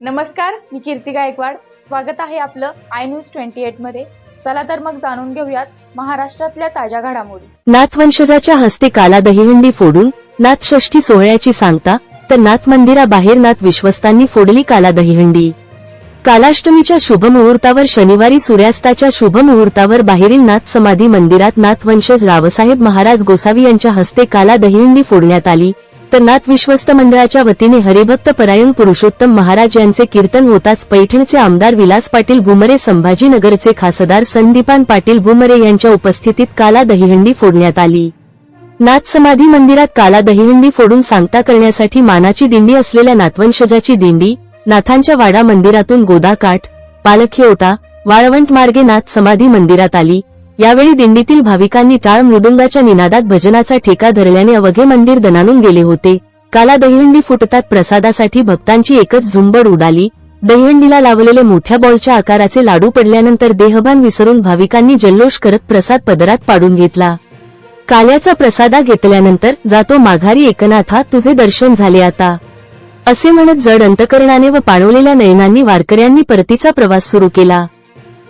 नमस्कार मी कीर्ती गायकवाड. स्वागत आहे आपलं आय न्यूज ट्वेंटी एटमध्ये. चला तर मग जाणून घेऊयात महाराष्ट्रातल्या ताज्या घडामोडी. नाथवंशजाच्या हस्ते काला दहीहंडी फोडून नाथ षष्ठी सोहळ्याची सांगता तर नाथ मंदिराबाहेर नाथ विश्वस्तांनी फोडली काला दहीहंडी. कालाष्टमीच्या शुभ मुहूर्तावर शनिवारी सूर्यास्ताच्या शुभ मुहूर्तावर बाहेरील नाथ समाधी मंदिरात नाथवंशज रावसाहेब महाराज गोसावी यांच्या हस्ते काला दहीहंडी फोडण्यात आली. तर नाथ विश्वस्त मंडळाच्या वतीने हरिभक्त परायण पुरुषोत्तम महाराज यांचे कीर्तन होताच पैठणचे आमदार विलास पाटील भुमरे संभाजीनगरचे खासदार संदीपान पाटील भुमरे यांच्या उपस्थितीत काला दहिहंडी फोडण्यात आली. नाथ समाधी मंदिरात काला दहिहंडी फोडून सांगता करण्यासाठी मानाची दिंडी असलेल्या नाथवंशजाची दिंडी नाथांच्या वाडा मंदिरातून गोदाकाठ पालखी ओटा वाळवंट मार्गे नाथ समाधी मंदिरात आली. यावेळी दिंडीतील भाविकांनी टाळ मृदुंगाच्या निनादात भजनाचा ठेका धरल्याने अवघे मंदिर दणानून गेले होते. काला दहीहंडी फुटतात प्रसादासाठी भक्तांची एकच झुंबड उडाली. दहीहंडीला लावलेले मोठ्या बॉलच्या आकाराचे लाडू पडल्यानंतर देहभान विसरून भाविकांनी जल्लोष करत प्रसाद पदरात पाडून घेतला. काल्याचा प्रसादा घेतल्यानंतर जातो माघारी एकनाथा तुझे दर्शन झाले आता. असे म्हणत जड अंतकरणाने व पाळवलेल्या नयनांनी वारकऱ्यांनी परतीचा प्रवास सुरू केला.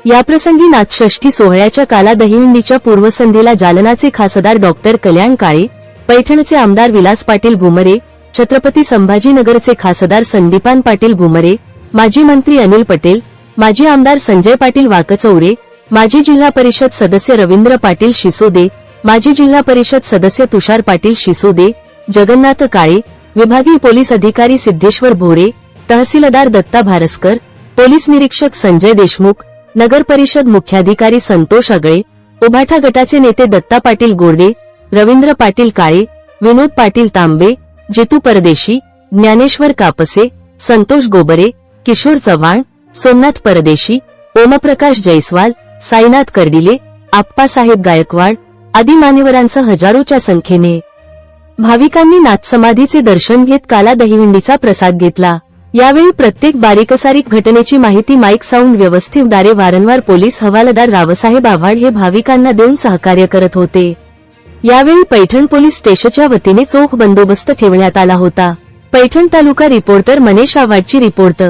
याप्रसंगी नाथषष्ठी सोहळ्याच्या काला दहिंडीच्या पूर्वसंध्येला जालनाचे खासदार डॉक्टर कल्याण काळे पैठणचे आमदार विलास पाटील भुमरे छत्रपती संभाजीनगरचे खासदार संदीपान पाटील भुमरे माजी मंत्री अनिल पटेल माजी आमदार संजय पाटील वाकचौरे माजी जिल्हा परिषद सदस्य रवींद्र पाटील शिसोदे माजी जिल्हा परिषद सदस्य तुषार पाटील शिसोदे जगन्नाथ काळे विभागीय पोलीस अधिकारी सिद्धेश्वर भोरे तहसीलदार दत्ता भारस्कर पोलीस निरीक्षक संजय देशमुख नगर परिषद मुख्याधिकारी संतोष अगळे उभाठा गटाचे नेते दत्ता पाटील गोर्डे रवींद्र पाटील काळे विनोद पाटील तांबे जितू परदेशी ज्ञानेश्वर कापसे संतोष गोबरे किशोर चव्हाण सोमनाथ परदेशी ओमप्रकाश जयस्वाल साईनाथ कर्डिले आप्पासाहेब गायकवाड आदी मान्यवरांसह हजारोच्या संख्येने. भाविकांनी नाथसमाधीचे दर्शन घेत काला दहिविंडीचा प्रसाद घेतला. यावेळी प्रत्येक बारीकसारीक घटनेची माहिती माईक साऊंड व्यवस्थेद्वारे वारंवार पोलीस हवालदार रावसाहेब आव्हाड हे भाविकांना देऊन सहकार्य करत होते. यावेळी पैठण पोलीस स्टेशनच्या वतीने चोख बंदोबस्त ठेवण्यात आला होता. पैठण तालुका रिपोर्टर मनेश आव्हाडची रिपोर्ट